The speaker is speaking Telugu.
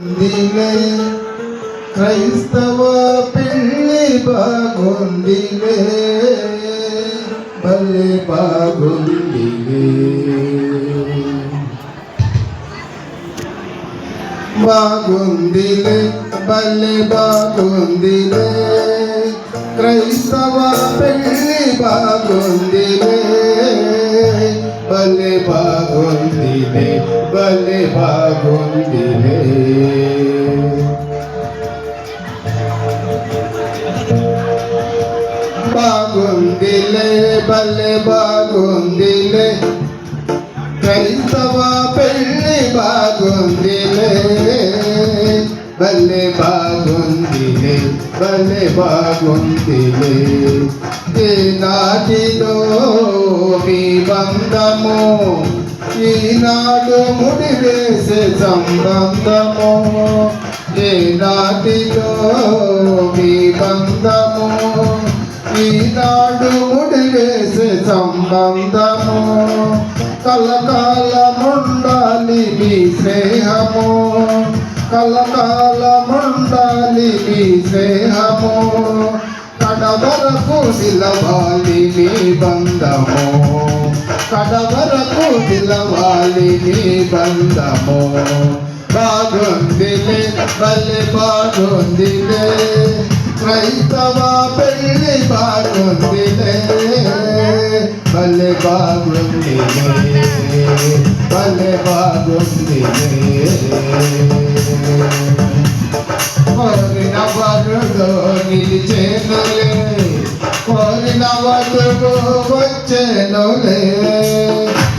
బాగుందిలే క్రైస్తవ పిల్లి బాగుందిలే. భలే బాగుందిలే. బాగుందిలే భలే బాగుందిలే. క్రైస్తవ పిల్లి బాగుందిలే. బాగుందిలే బాగుందిలే భలే బాగుందిలే. క్రైస్తవ పెళ్ళి బాగుందిలే. భలే బాగుందిలే భలే బాగుందిలే. ఈనాటిలో మీ బంధము ఈనాడు ముడి వేసే సంబంధము ఈనాటిలో మీ బంధము. ఈనాడు ముడి వేసే సంబంధము కలకాలముండాలి మీ స్నేహము. కలకాలముండాలి మీ స్నేహము కడవరకు నిలవాలి మీ బంధము. కడవరకు నిలవాలి నీ బంధము బాగుందిలే భలే బాగుందిలే క్రైస్తవ పెళ్ళి బాగుందిలే భలే బాగుందిలే భలే బాగుందిలే కోరిన వరుడు నిలిచేనులే కోరిన వరుడు వచ్చేనులే.